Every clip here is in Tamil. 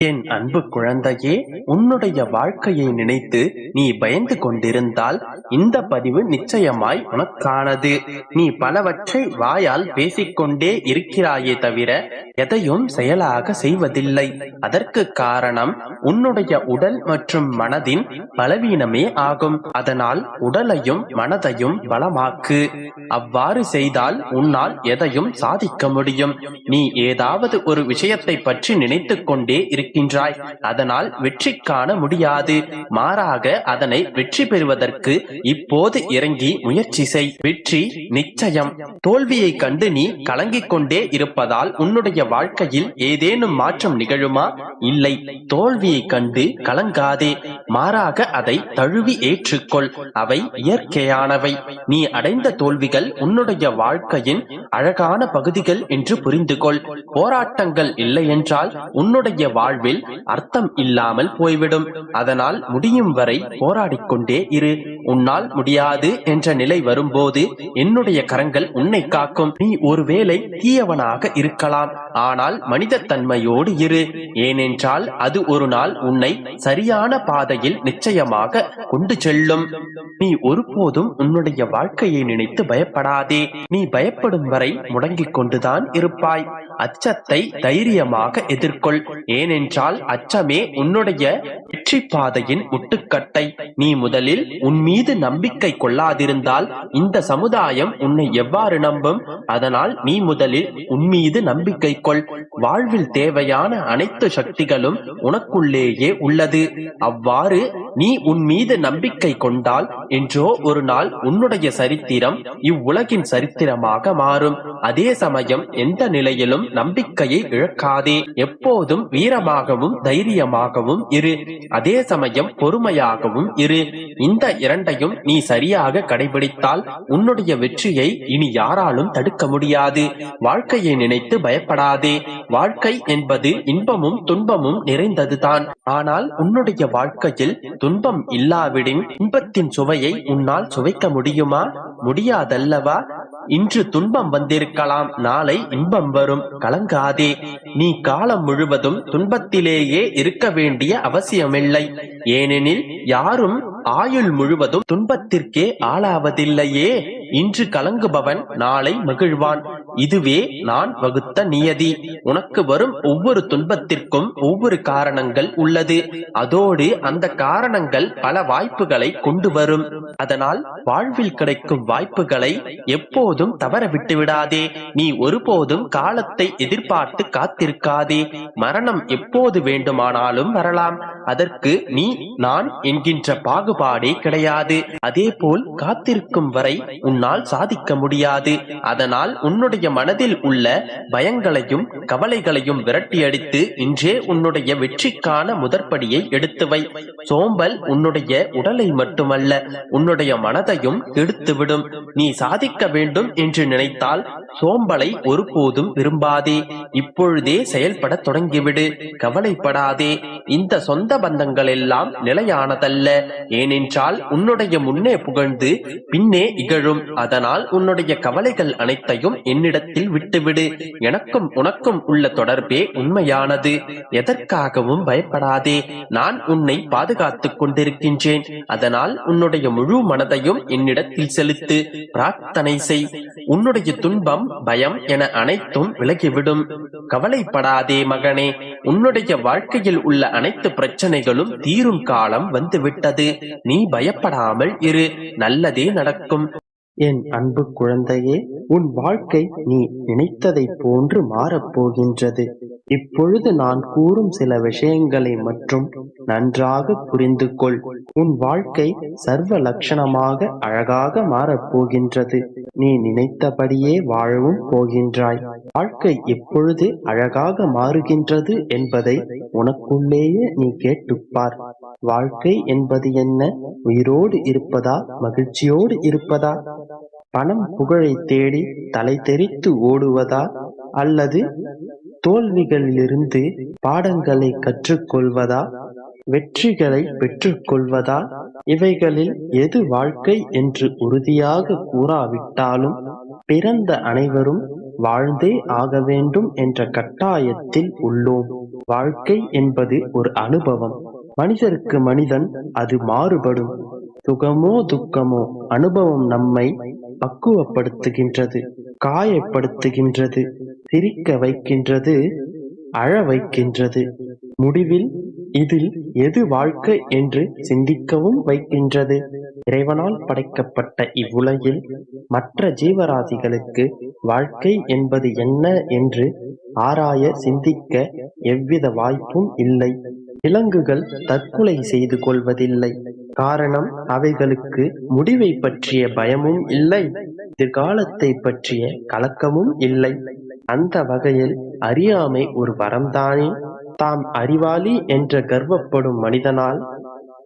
என் அன்பு குழந்தையே உன்னுடைய வாழ்க்கையை நினைத்து நீ பயந்து கொண்டிருந்தால் இந்த பதிவு நிச்சயமாய் உனக்கானது. நீ பலவற்றை வாயால் பேசிக்கொண்டே இருக்கிறாயே தவிர எதையும் செயலாக செய்வதில்லை. அதற்கு காரணம் உன்னுடைய உடல் மற்றும் மனதின் பலவீனமே ஆகும். அதனால் உடலையும் மனதையும் பலமாக்கு அவ்வாறு செய்தால் உன்னால் எதையும் சாதிக்க முடியும். நீ ஏதாவது ஒரு விஷயத்தை பற்றி நினைத்துக் கொண்டே இருக்கின்றாய். அதனால் வெற்றி காண முடியாது. மாறாக அதனை வெற்றி பெறுவதற்கு இப்போது இறங்கி முயற்சி செய். வெற்றி நிச்சயம். தோல்வியை கண்டு நீ கலங்கிக் கொண்டே இருப்பதால் உன்னுடைய வாழ்க்கையில் ஏதேனும் மாற்றம் நிகழுமா? இல்லை. தோல்வியை கண்டு கலங்காதே. மாறாக அதை தழுவி ஏற்றுக்கொள். அவை இயற்கையானவை. நீ அடைந்த தோல்விகள் உன்னுடைய வாழ்க்கையின் அழகான பகுதிகள் என்று புரிந்து கொள் போராட்டங்கள் இல்லை என்றால் உன்னுடைய வாழ்வில் அர்த்தம் இல்லாமல் போய்விடும். அதனால் முடியும் வரை போராடிக் கொண்டே இரு. உன்னால் முடியாது என்ற நிலை வரும்போது என்னுடைய கரங்கள் உன்னை காக்கும். நீ ஒருவேளை தீயவனாக இருக்கலாம். ஆனால் மனித தன்மையோடு இரு. ஏனென்றால் அது ஒரு நாள் உன்னை சரியான பாதையில் நிச்சயமாக கொண்டு செல்லும். நீ ஒருபோதும் உன்னுடைய வாழ்க்கையை நினைத்து பயப்படாதே. நீ பயப்படும் வரை முடங்கிக் கொண்டுதான் இருப்பாய். அச்சத்தை தைரியமாக எதிர்கொள். ஏனென்றால் அச்சமே உன்னுடைய வெற்றி பாதையின் முட்டுக்கட்டை. நீ முதலில் உன் மீது நம்பிக்கை கொள்ளாதிருந்தால் இந்த சமுதாயம் உன்னை எவ்வாறு நம்பும்? அதனால் நீ முதலில் உன் மீது நம்பிக்கை கொள். வாழ்வில் தேவையான அனைத்து சக்திகளும் உனக்குள்ளேயே உள்ளது. அவ்வாறு நீ உன் மீது நம்பிக்கை கொண்டால் என்றோ ஒரு நாள் உன்னுடைய சரித்திரம் இவ்வுலகின் சரித்திரமாக மாறும். அதே சமயம் எந்த நிலையிலும் நம்பிக்கையை இழக்காதே. எப்போதும் வீரமாகவும் தைரியமாகவும் இரு. அதே சமயம் பொறுமையாகவும் இரு. இந்த இரண்டையும் நீ சரியாக கடைபிடித்தால் உன்னுடைய வெற்றியை இனி யாராலும் தடுக்க முடியாது. வாழ்க்கையை நினைத்து பயப்படாதே. வாழ்க்கை என்பது இன்பமும் துன்பமும் நிறைந்ததுதான். ஆனால் உன்னுடைய வாழ்க்கையில் துன்பம் இல்லாவிடின் இன்பத்தின் சுவையை உன்னால் சுவைக்க முடியுமா? முடியாதல்லவா? இன்று துன்பம் வந்திருக்கலாம் நாளை இன்பம் வரும். கலங்காதே. நீ காலம் முழுவதும் துன்பத்திலேயே இருக்க வேண்டிய அவசியமில்லை. ஏனெனில் யாரும் ஆயுள் முழுவதும் துன்பத்திற்கே ஆளாவதில்லையே. இன்று கலங்குபவன் நாளை மகிழ்வான். இதுவே நான் வகுத்த நியதி. உனக்கு வரும் ஒவ்வொரு துன்பத்திற்கும் ஒவ்வொரு காரணங்கள் உள்ளது. அதோடு அந்த காரணங்கள் பல வாய்ப்புகளை கொண்டு வரும். அதனால் வாழ்வில் கிடைக்கும் வாய்ப்புகளை எப்போதும் தவற விட்டு விடாதே நீ ஒருபோதும் காலத்தை எதிர்பார்த்து காத்திருக்காதே. மரணம் எப்போது வேண்டுமானாலும் வரலாம். அதற்கு நீ நான் என்கின்ற பாகுபாடே கிடையாது. அதே போல் காத்திருக்கும் வரை உன்னால் சாதிக்க முடியாது. அதனால் உன்னுடைய மனதில் உள்ள பயங்களையும் கவலைகளையும் விரட்டியடித்து இன்றே உன்னுடைய வெற்றிக்கான முதற்படியை எடுத்து வை. சோம்பல் உன்னுடைய உடலை மட்டுமல்ல உன்னுடைய மனதையும் கெடுத்துவிடும். நீ சாதிக்க வேண்டும் என்று நினைத்தால் சோம்பலை ஒருபோதும் விரும்பாதே. இப்பொழுதே செயல்பட தொடங்கிவிடு. கவலைப்படாதே. இந்த சொந்த பந்தங்கள் எல்லாம் நிலையானதல்ல. ஏனென்றால் உன்னுடைய முன்னே புகழ்ந்து பின்னே இகழும். அதனால் உன்னுடைய கவலைகள் அனைத்தையும் என்னிடத்தில் விட்டுவிடு. எனக்கும் உனக்கும் உள்ள தொடர்பே உண்மையானது. எதற்காகவும் பயப்படாதே. நான் உன்னை பாதுகாத்துக் கொண்டிருக்கின்றேன். அதனால் உன்னுடைய முழு மனதையும் என்னிடத்தில் செலுத்து. பிரார்த்தனை செய். உன்னுடைய துன்பம் பயம் என அனைத்தும் விலகிவிடும். கவலைப்படாதே மகனே உன்னுடைய வாழ்க்கையில் உள்ள அனைத்து பிரச்சனைகளும் தீரும் காலம் வந்துவிட்டது. நீ பயப்படாமல் இரு நல்லதே நடக்கும். என் அன்பு குழந்தையே உன் வாழ்க்கை நீ நினைத்ததைப் போன்று மாறப்போகின்றது இப்பொழுது நான் கூறும் சில விஷயங்களை மட்டும் நன்றாக புரிந்து கொள் உன் வாழ்க்கை சர்வ லட்சணமாக அழகாக மாறப்போகின்றது நீ நினைத்தபடியே வாழவும் போகின்றாய். வாழ்க்கை எப்பொழுது அழகாக மாறுகின்றது என்பதை உனக்குள்ளேயே நீ கேட்டுப்பார். வாழ்க்கை என்பது என்ன? உயிரோடு இருப்பதா? மகிழ்ச்சியோடு இருப்பதா? பணம் புகழை தேடி தலை தெரித்து ஓடுவதா? அல்லது தோல்விகளிலிருந்து பாடங்களை கற்றுக்கொள்வதா? வெற்றிகளை பெற்றுக்கொள்வதா? இவைகளில் எது வாழ்க்கை என்று உறுதியாக கூறாவிட்டாலும் பிறந்த அனைவரும் வாழ்ந்தே ஆக வேண்டும் என்ற கட்டாயத்தில் உள்ளோம். வாழ்க்கை என்பது ஒரு அனுபவம். மனிதருக்கு மனிதன் அது மாறுபடும். சுகமோ துக்கமோ அனுபவம் நம்மை பக்குவப்படுத்துகின்றது காயப்படுத்துகின்றது. சிரிக்க வைக்கின்றது அழ வைக்கின்றது. முடிவில் இதில் எது வாழ்க்கை என்று சிந்திக்கவும் வைக்கின்றது. இறைவனால் படைக்கப்பட்ட இவ்வுலகில் மற்ற ஜீவராசிகளுக்கு வாழ்க்கை என்பது என்ன என்று ஆராய சிந்திக்க எவ்வித வாய்ப்பும் இல்லை. விலங்குகள் தற்கொலை செய்து கொள்வதில்லை. காரணம் அவைகளுக்கு முடிவை பற்றிய பயமும் இல்லை. எதிர்காலத்தை பற்றிய கலக்கமும் இல்லை. அந்த வகையில் அறியாமை ஒரு வரம்தானே? தாம் அறிவாளி என்ற கர்வப்படும் மனிதனால்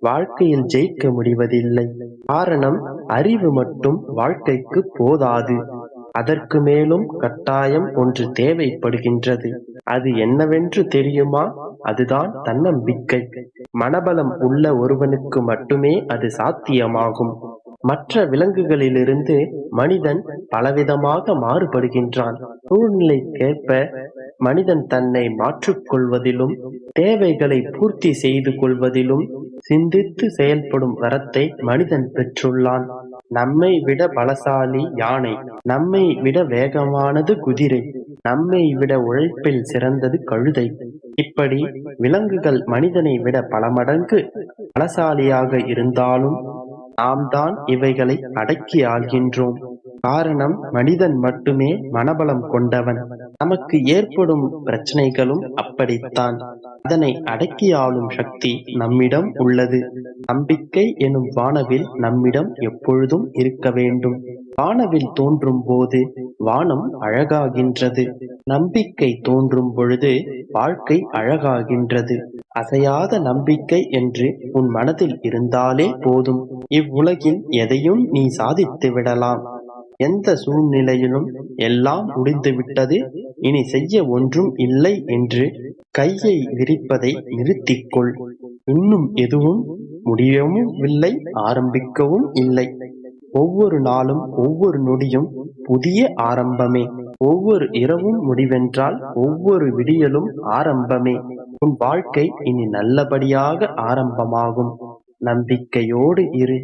வாழ்க்கையில் ஜெயிக்க முடிவதில்லை. காரணம் அறிவு மட்டும் வாழ்க்கைக்கு போதாது. அதற்கு மேலும் கட்டாயம் ஒன்று தேவைப்படுகின்றது. அது என்னவென்று தெரியுமா? அதுதான் தன்னம்பிக்கை. மனபலம் உள்ள ஒருவனுக்கு மட்டுமே அது சாத்தியமாகும். மற்ற விலங்குகளிலிருந்து மனிதன் பலவிதமாக மாறுபடுகின்றான். சூழ்நிலைக்கேற்ப மனிதன் தன்னை மாற்றிக்கொள்வதிலும் தேவைகளை பூர்த்தி செய்து கொள்வதிலும் சிந்தித்து செயல்படும் வரத்தை மனிதன் பெற்றுள்ளான். நம்மை விட பலசாலி யானை நம்மை விட வேகமானது குதிரை நம்மை விட உழைப்பில் சிறந்தது கழுதை. இப்படி விலங்குகள் மனிதனை விட பல மடங்கு பலசாலியாக இருந்தாலும் நாம் தான் இவைகளை அடக்கி ஆள்கின்றோம். காரணம் மனிதன் மட்டுமே மனபலம் கொண்டவன். நமக்கு ஏற்படும் பிரச்சனைகளும் அப்படித்தான். அதனை அடக்கி ஆளும் சக்தி நம்மிடம் உள்ளது. நம்பிக்கை எனும் வானவில் நம்மிடம் எப்பொழுதும் இருக்க வேண்டும். வானவில் தோன்றும் போது வானம் அழகாகின்றது. நம்பிக்கை தோன்றும் பொழுது வாழ்க்கை அழகாகின்றது. அசையாத நம்பிக்கை என்று உன் மனதில் இருந்தாலே போதும். இவ்வுலகில் எதையும் நீ சாதித்து விடலாம். எந்த சூழ்நிலையிலும் எல்லாம் முடிந்துவிட்டது. இனி செய்ய ஒன்றும் இல்லை என்று கையை விரிப்பதை நிறுத்திக்கொள். இன்னும் எதுவும் முடியவும் இல்லை ஆரம்பிக்கவும் இல்லை. ஒவ்வொரு நாளும் ஒவ்வொரு நொடியும் புதிய ஆரம்பமே. ஒவ்வொரு இரவும் முடிவென்றால் ஒவ்வொரு விடியலும் ஆரம்பமே. உன் வாழ்க்கை இனி நல்லபடியாக ஆரம்பமாகும். நம்பிக்கையோடு இரு.